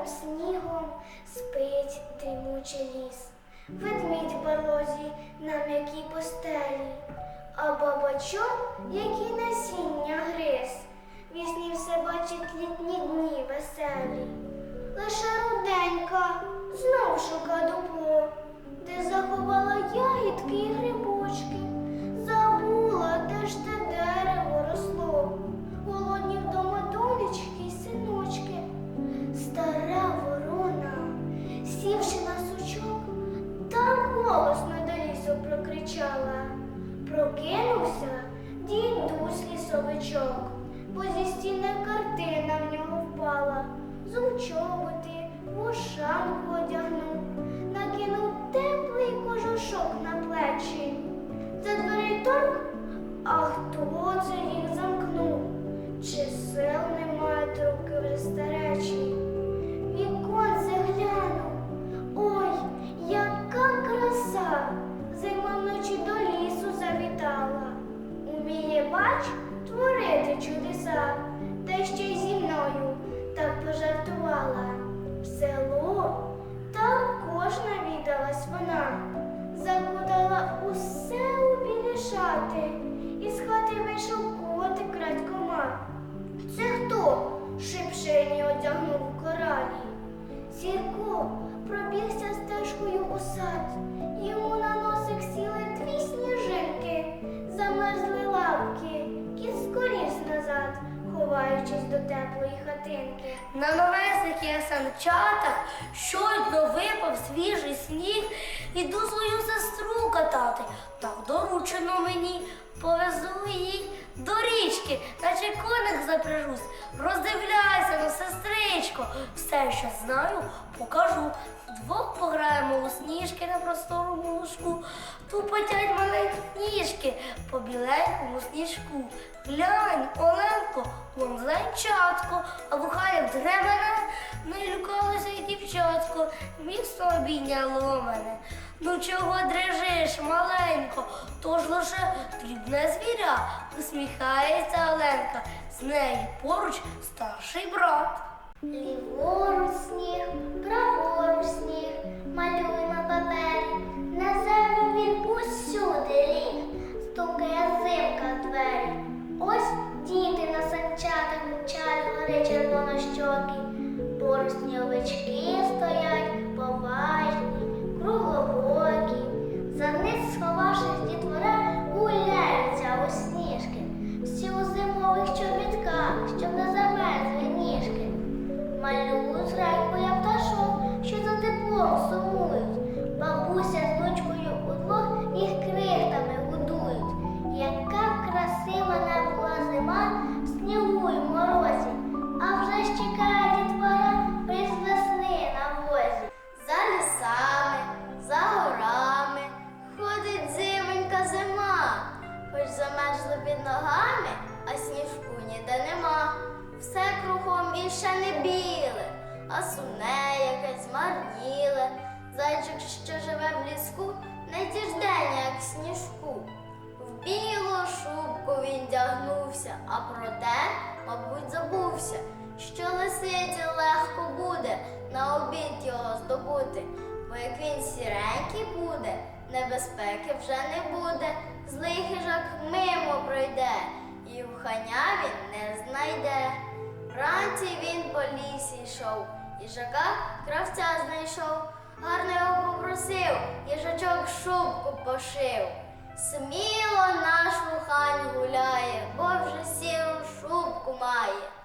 Білим снігом спить дрімучий ліс. Ведмідь в барлозі на м'якій постелі, а бабачок, який насіння гриз, вісні все бачить літні дні веселі. Лише руденька знов шука дупло, де заховала ягідки й грибочки. Голосно до лісу прокричала. Прокинувся дідусь лісовичок, бо зі стіни картина в нього впала. З чоботи вушанку одягнув, накинув теплий кожушок на плечі. За дверей торк, а хто це чудеса, та ще й зі мною так пожартувала. В село також навідалась вона, закутала усе у білі шати, і з хати вийшов котик крадькома. Це хто? шипшині одягнув у коралі. Сірко пробігся стежкою у сад. Йому на носик На новесних санчатах щойно випав свіжий сніг, іду свою сестру катати. Так доручено мені, повезу її до річки, наче коник запряжусь. Роздивляйся, ну, сестричко, все, що знаю, покажу. Вдвох пограємо у сніжки на просторому лужку, тупотять маленькі ніжки по біленькому сніжку. Глянь, Оленко, вон зайчатко, а вуха як древене, не лякалося й дівчатко, міцно обійняло мене. Ну чого дрижиш, маленько, то ж лише дрібне звіря, усміхається Оленка, з нею поруч старший брат. Ліворуч сніг, праворуч сніг, малює на папері, на землю він усюди ліг, стукає зимка двері. Ось діти на санчатах мчать, гори червонощокі, поруч сніговички стоять, під ногами, а сніжку ніде нема. Все кругом більше не біле, а сумне якесь змарніле. Зайчик, що живе в ліску, не діждень, як сніжку. В білу шубку він дягнувся, а проте, мабуть, забувся, що лисиці легко буде на обід його здобути, бо як він сіренький буде, небезпеки вже не буде, злий хижак мимо пройде, і в ханя він не знайде. Вранці він по лісі йшов, їжака кравця знайшов, гарно його попросив, їжачок шубку пошив. Сміло наш вухань гуляє, бо вже сіру шубку має.